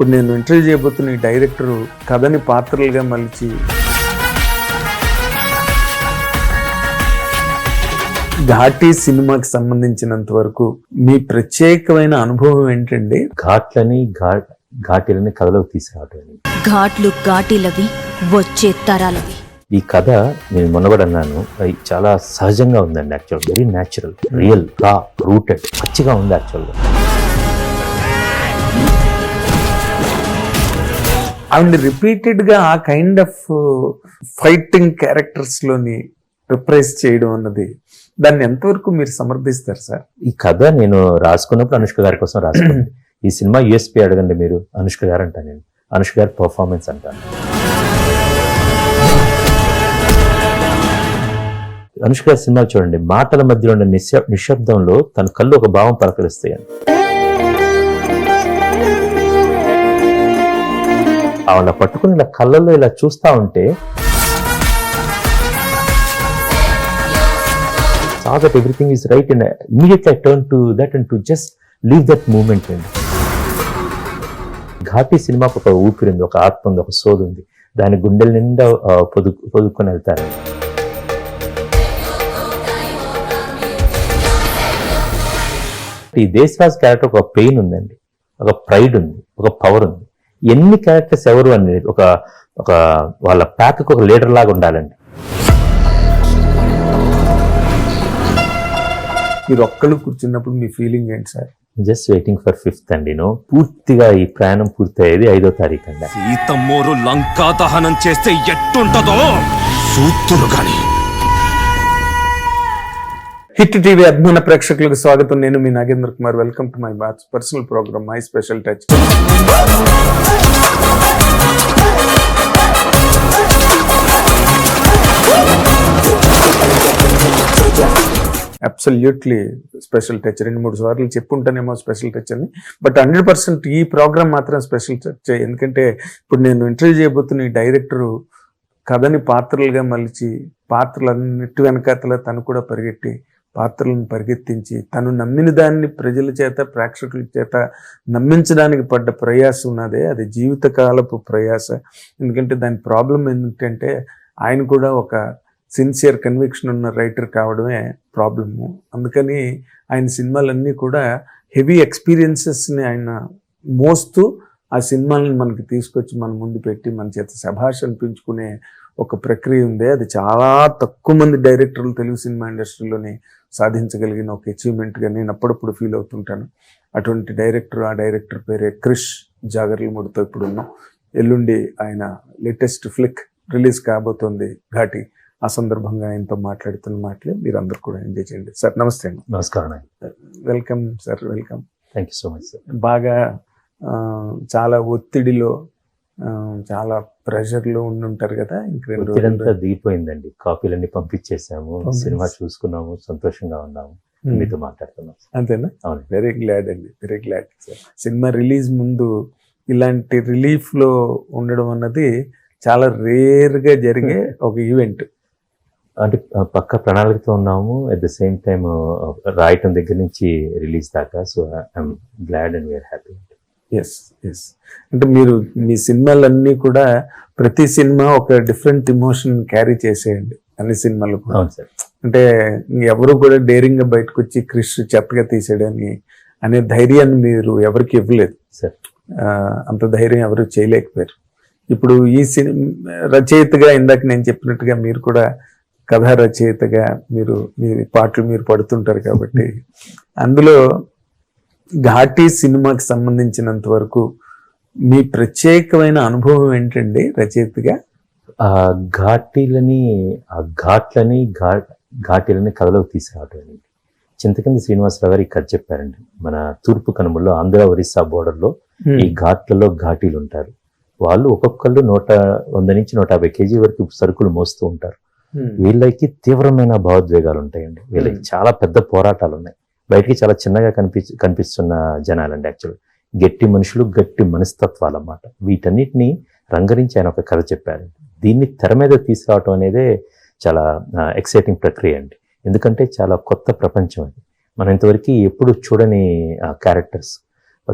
ఇప్పుడు నేను ఇంటర్వ్యూ చేయబోతున్న ఈ డైరెక్టర్ కథని పాత్రలుగా మలిచి ఘాటీ సినిమాకి సంబంధించినంత వరకు మీ ప్రత్యేకమైన అనుభవం ఏంటండి? ఘాట్లని ఘాట్ ఘాటీలని కథలోకి తీసుకురావటం. ఘాట్లు ఘాటీలవి వచ్చే తరాలవి. ఈ కథ నేను మొన్నగడ అన్నాను అది చాలా సహజంగా ఉందండి actual very natural real raw rooted పచ్చిగా ఉంది యాక్చువల్గా ఆవిడ రిపీటెడ్గా ఆ కైండ్ ఆఫ్ ఫైటింగ్ క్యారెక్టర్స్లోని రిప్రైజ్ చేయడం అన్నది దాన్ని ఎంతవరకు మీరు సమర్థిస్తారు సార్? ఈ కథ నేను రాసుకున్నప్పుడు అనుష్క గారి కోసం రాసుకున్నాను ఈ సినిమా యూఎస్పీ అడగండి మీరు. అనుష్క గారు అంటాను నేను. అనుష్క గారి పర్ఫార్మెన్స్ అంటాను అనుష్క గారి సినిమా చూడండి. మాటల మధ్యలో ఉన్న నిశ్శబ్దంలో తన కళ్ళు ఒక భావం పలకరిస్తాయని ఆవిడ పట్టుకుని ఇలా కళ్ళల్లో ఇలా చూస్తా ఉంటే saw everything everything right right and I- immediately I to to that and to just leave that అండి ఘాటి సినిమాకు ఒక ఊపిరి ఉంది ఒక ఆత్మ ఉంది ఒక సోదు ఉంది. దాని గుండెల నిండా పొదు పొదుక్కొని వెళ్తారు. ఈ దేశరాజ్ క్యారెక్టర్ ఒక పెయిన్ ఉందండి ఒక ప్రైడ్ ఉంది ఒక పవర్ ఉంది. ఎన్ని క్యారెక్టర్స్ ఎవరు అనేది ఒక ఒక వాళ్ళ ప్యాక్ ఒక లీడర్ లాగా ఉండాలండి. మీరు ఒక్కళ్ళు కూర్చున్నప్పుడు మీ ఫీలింగ్ ఏంటి sir? Just waiting for fifth అండి నో పూర్తిగా ఈ ప్రయాణం పూర్తయ్యేది ఐదో తారీఖు అండి. సీతమ్మోరు లంకా దహనం చేస్తే ఎట్టుంటదో? సూత్తురు గాని. హిట్ టీవీ అభిమాన ప్రేక్షకులకు స్వాగతం. నేను మీ Nagendra Kumar. Welcome to my bath personal program my special touch absolutely special touch రెండు మూడు సార్లు చెప్పుంటానేమో స్పెషల్ టచ్ అని. బట్ హండ్రెడ్ పర్సెంట్ ఈ ప్రోగ్రామ్ మాత్రం స్పెషల్ టచ్ ఎందుకంటే ఇప్పుడు నేను ఇంటర్వ్యూ చేయబోతున్న ఈ డైరెక్టరు కథని పాత్రలుగా మలిచి పాత్రలన్నిటి వెనకాతల తను కూడా పరిగెట్టి పాత్రలను పరిగెత్తించి తను నమ్మిన దాన్ని ప్రజల చేత ప్రేక్షకుల చేత నమ్మించడానికి పడ్డ ప్రయాస ఉన్నదే. అది జీవితకాలపు ప్రయాస. ఎందుకంటే దాని ప్రాబ్లం ఏంటంటే ఆయన కూడా ఒక సిన్సియర్ కన్విక్షన్ ఉన్న రైటర్ కావడమే ప్రాబ్లము. అందుకని ఆయన సినిమాలన్నీ కూడా హెవీ ఎక్స్పీరియన్సెస్ని ఆయన మోస్తూ ఆ సినిమాలను మనకి తీసుకొచ్చి మన ముందు పెట్టి మన చేత శభాష్ అనిపించుకునే ఒక ప్రక్రియ ఉంది. అది చాలా తక్కువ మంది డైరెక్టర్లు తెలుగు సినిమా ఇండస్ట్రీలోని సాధించగలిగిన ఒక అచీవ్మెంట్గా నేను అప్పుడప్పుడు ఫీల్ అవుతుంటాను. అటువంటి డైరెక్టర్ ఆ డైరెక్టర్ పేరే క్రిష్ జాగర్లమూడితో ఇప్పుడు ఉన్నాం. ఎల్లుండి ఆయన లేటెస్ట్ ఫ్లిక్ రిలీజ్ కాబోతోంది ఘాటి. ఆ సందర్భంగా ఆయనతో మాట్లాడుతున్న మాటలే మీరు అందరు కూడా ఎంజాయ్ చేయండి. సార్ నమస్తే అండి. నమస్కారం welcome sir welcome. Thank you so much sir బాగా చాలా ఒత్తిడిలో చాలా ప్రెషర్లో ఉండుంటారు కదా! ఇంక దిగిపోయిందండి. కాపీలన్నీ పంపించేసాము పంపించేసి. సినిమా చూసుకున్నాము సంతోషంగా ఉన్నాము. మీతో మాట్లాడుతున్నాం అంతేనా? అవును వెరీ గ్లాడ్ అండి. వెరీ గ్లాడ్ సినిమా రిలీజ్ ముందు ఇలాంటి రిలీఫ్లో ఉండడం అన్నది చాలా రేర్గా జరిగే ఒక ఈవెంట్. అంటే పక్క ప్రణాళికతో ఉన్నాము. అట్ ద సేమ్ టైమ్ రాయటం దగ్గర నుంచి రిలీజ్ దాకా. So I'm glad and we're happy S S అంటే మీరు మీ సినిమాలన్నీ కూడా ప్రతి సినిమా ఒక డిఫరెంట్ ఇమోషన్ క్యారీ చేసేయండి అన్ని సినిమాలు కూడా. అంటే ఎవరు కూడా డేరింగ్గా బయటకు వచ్చి క్రిష్ చెత్తగా తీసాడని అనే ధైర్యాన్ని మీరు ఎవరికి ఇవ్వలేదు. సార్. అంత ధైర్యం ఎవరు చేయలేకపోయారు. ఇప్పుడు ఈ సినిమా రచయితగా ఇందాక నేను చెప్పినట్టుగా మీరు కూడా కథా రచయితగా మీరు మీ పాటలు మీరు పడుతుంటారు కాబట్టి అందులో ఘాటీ సినిమాకి సంబంధించినంత వరకు మీ ప్రత్యేకమైన అనుభవం ఏంటండి రచయితగా? ఆ ఘాటీలని ఆ ఘాట్లని ఘాట్ ఘాటీలని కథలోకి తీసుకురావటం అనేది చింతకింది శ్రీనివాసరావు గారు కథ చెప్పారండి. మన తూర్పు కనుమల్లో ఆంధ్ర ఒరిస్సా బోర్డర్లో ఈ ఘాట్లలో ఘాటీలు ఉంటారు. వాళ్ళు ఒక్కొక్కళ్ళు నూట వంద నుంచి నూట యాభై కేజీ వరకు సరుకులు మోస్తూ ఉంటారు. వీళ్ళకి తీవ్రమైన భావోద్వేగాలు ఉంటాయండి. వీళ్ళకి. చాలా పెద్ద పోరాటాలు ఉన్నాయి బయటికి చాలా చిన్నగా కనిపి కనిపిస్తున్న జనాలండి యాక్చువల్ గట్టి మనుషులు గట్టి మనస్తత్వాలు అన్నమాట వీటన్నిటిని రంగరించి ఆయన ఒక కథ చెప్పారు. దీన్ని తెర మీద తీసుకురావటం అనేదే చాలా ఎక్సైటింగ్ ప్రక్రియ అండి. ఎందుకంటే చాలా కొత్త ప్రపంచం అది. మనం ఇంతవరకు ఎప్పుడు చూడని క్యారెక్టర్స్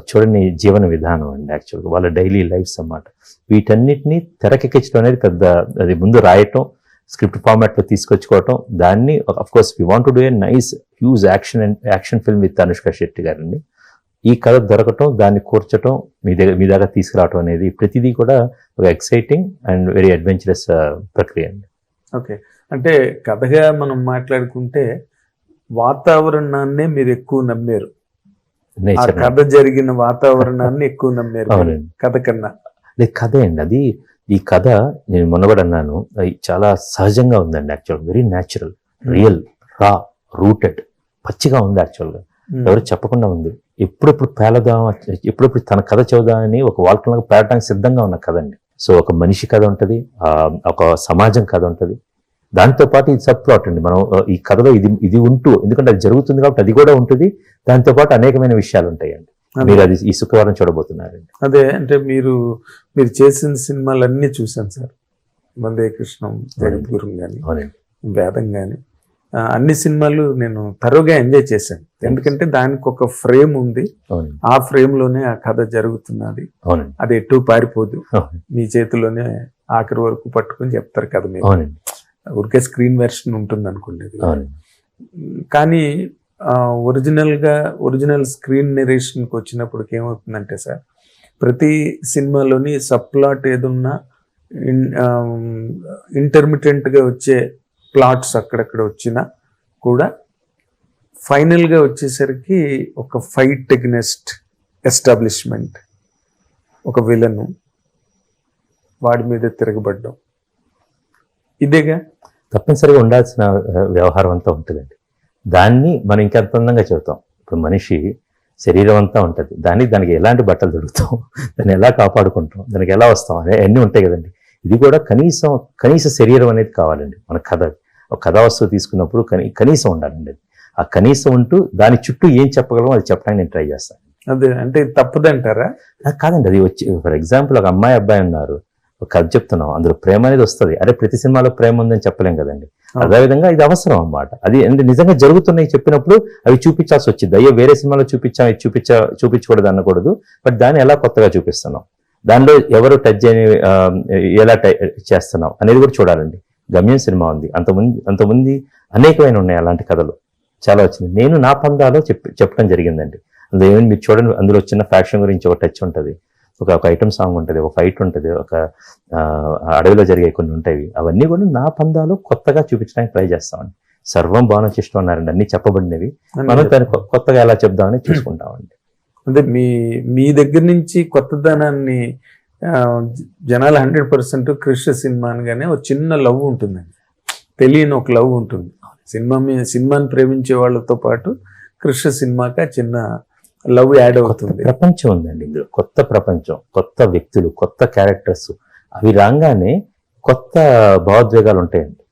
చూడని జీవన విధానం అండి యాక్చువల్గా వాళ్ళ డైలీ లైఫ్స్ అన్నమాట. వీటన్నిటిని తెరకెక్కించడం అనేది పెద్ద అది ముందు రాయటం స్క్రిప్ట్ ఫార్మాట్లో తీసుకొచ్చుకోవటం. దాన్ని course we want do a nice huge action and action film with Anushka Shetty గారండి. ఈ కథ దొరకటం దాన్ని కూర్చటం మీ దగ్గర మీ దగ్గర తీసుకురావటం అనేది ప్రతిదీ కూడా ఒక ఎక్సైటింగ్ అండ్ వెరీ అడ్వెంచరస్ ప్రక్రియ అండి. ఓకే. అంటే కథగా మనం మాట్లాడుకుంటే వాతావరణాన్నే మీరు ఎక్కువ నమ్మారు. ఆ కథ జరిగిన వాతావరణాన్ని ఎక్కువ నమ్మారు. కథ కన్నా. లేదు కథే అండి. అది ఈ కథ నేను అన్నాను అది చాలా సహజంగా ఉందండి actual very natural real raw rooted పచ్చిగా ఉంది యాక్చువల్గా ఉమ్. ఎవరు చెప్పకుండా ఉంది. ఎప్పుడెప్పుడు పేలదాం ఎప్పుడెప్పుడు తన కథ చెబుదామని ఒక వాల్కలాగా పేరటానికి సిద్ధంగా ఉన్న కథ అండి. సో ఒక మనిషి కథ ఉంటుంది ఒక సమాజం కథ ఉంటుంది. దాంతో పాటు ఇది సబ్ ప్లాట్ అండి. మనం ఈ కథలో ఇది ఇది ఉంటూ ఎందుకంటే అది జరుగుతుంది కాబట్టి అది కూడా ఉంటుంది. దాంతో పాటు అనేకమైన విషయాలు ఉంటాయండి. మీరు అది ఈ శుక్రవారం చూడబోతున్నారండి. అదే అంటే మీరు మీరు చేసిన సినిమాలన్నీ చూశాను సార్. వందే కృష్ణం జగద్గురు కానీ వేదం కానీ అన్ని సినిమాలు నేను తరువుగా ఎంజాయ్ చేశాను. ఎందుకంటే దానికి ఒక ఫ్రేమ్ ఉంది. ఆ ఫ్రేమ్లోనే ఆ కథ జరుగుతున్నది. అది ఎటు పారిపోదు. మీ చేతిలోనే ఆఖరి వరకు పట్టుకుని చెప్తారు కదా మీరు. ఊరికే స్క్రీన్ వెర్షన్ ఉంటుంది. అవునండి. కానీ ఒరిజినల్గా ఒరిజినల్ స్క్రీన్ నెరేషన్కి వచ్చినప్పటికి ఏమవుతుందంటే సార్ ప్రతి సినిమాలోని సబ్ప్లాట్ ఏదున్నా ఇంటర్మిటెంట్గా వచ్చే ప్లాట్స్ అక్కడక్కడ వచ్చినా కూడా ఫైనల్గా వచ్చేసరికి ఒక ఫైట్ ఎగ్నెస్ట్ ఎస్టాబ్లిష్మెంట్ ఒక విలను వాడి మీద తిరగబడ్డం. ఇదేగా? తప్పనిసరిగా ఉండాల్సిన వ్యవహారం అంతా ఉంటుందండి. దాన్ని మనం ఇంకెంత అందంగా చెబుతాం. ఇప్పుడు మనిషి శరీరం అంతా ఉంటుంది. దానికి దానికి ఎలాంటి బట్టలు దొరుకుతాం దాన్ని ఎలా కాపాడుకుంటాం? దానికి ఎలా వస్తాం? అనే అన్నీ ఉంటాయి కదండి. ఇది కూడా కనీసం కనీస శరీరం అనేది కావాలండి. మన కథ ఒక కథా వస్తువు తీసుకున్నప్పుడు కనీ కనీసం ఉండాలండి అది. ఆ కనీసం ఉంటూ దాని చుట్టూ ఏం చెప్పగలం అది చెప్పడానికి నేను ట్రై చేస్తాను. అదే అంటే తప్పదంటారా? నాకు కాదండి. అది వచ్చి ఫర్ ఎగ్జాంపుల్ ఒక అమ్మాయి అబ్బాయి ఉన్నారు. కథ చెప్తున్నాం. అందులో ప్రేమ అనేది వస్తుంది. అరే ప్రతి సినిమాలో ప్రేమ ఉందని చెప్పలేం కదండి. అదేవిధంగా ఇది అవసరం అన్నమాట. అది అంటే నిజంగా జరుగుతున్నాయి చెప్పినప్పుడు అవి చూపించాల్సి వచ్చింది. అయ్యో వేరే సినిమాలో చూపించాం ఇది చూపించ చూపించకూడదు అనకూడదు. బట్ దాన్ని ఎలా కొత్తగా చూపిస్తున్నాం? దానిలో ఎవరు టచ్ చేయని ఎలా టై- చేస్తున్నాం అనేది కూడా చూడాలండి. గమ్యం సినిమా ఉంది. అంతమంది అంతమంది అనేకమైన ఉన్నాయి అలాంటి కథలు. చాలా వచ్చింది. నేను నా పందాలో చెప్పి చెప్పడం జరిగిందండి. అందులో ఏమైనా మీరు చూడండి. అందులో చిన్న ఫ్యాక్షన్ గురించి ఒక టచ్ ఉంటుంది. ఒక ఒక ఐటమ్ సాంగ్ ఉంటుంది ఒక ఫైట్ ఉంటుంది ఒక అడవిలో జరిగే కొన్ని ఉంటాయి. అవన్నీ కూడా నా పందాలో కొత్తగా చూపించడానికి ట్రై చేస్తామండి. సర్వం బాగా చేస్తూ ఉన్నారండి అన్ని చెప్పబడినవి. మనం దాన్ని కొత్తగా ఎలా చెప్దామని చూసుకుంటామండి. అంటే మీ మీ దగ్గర నుంచి కొత్తదనాన్ని జనాలు హండ్రెడ్ పర్సెంట్ కృష్ణ సినిమా అనగానే ఒక చిన్న లవ్ ఉంటుందండి. తెలియని ఒక లవ్ ఉంటుంది. సినిమా మీ సినిమాని ప్రేమించే వాళ్ళతో పాటు కృష్ణ సినిమాకి చిన్న లవ్ యాడ్ అవుతుంది. ప్రపంచం ఉందండి ఇందులో. కొత్త ప్రపంచం కొత్త వ్యక్తులు కొత్త క్యారెక్టర్స్. అవి రాగానే కొత్త భావోద్వేగాలు ఉంటాయండి.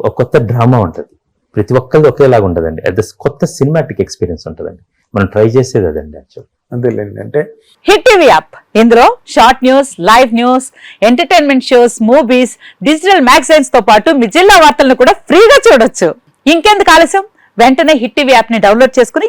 ఒక కొత్త డ్రామా ఉంటుంది. ప్రతి ఒక్కరిది ఒకేలాగా ఉంటుందండి అట్ ద కొత్త సినిమాటిక్ ఎక్స్పీరియన్స్ ఉంటుందండి. మనం ట్రై చేసేది అదండి యాక్చువల్ అంతేలేండి. అంటే హిట్ టీవీ యాప్. ఇందులో short news live news entertainment shows movies digital మ్యాగజైన్స్తో పాటు మీ జిల్లా వార్తలను కూడా ఫ్రీగా చూడొచ్చు. ఇంకెందుకు ఆలస్యం? వెంటనే హిట్ టీవీ యాప్ని డౌన్లోడ్ చేసుకుని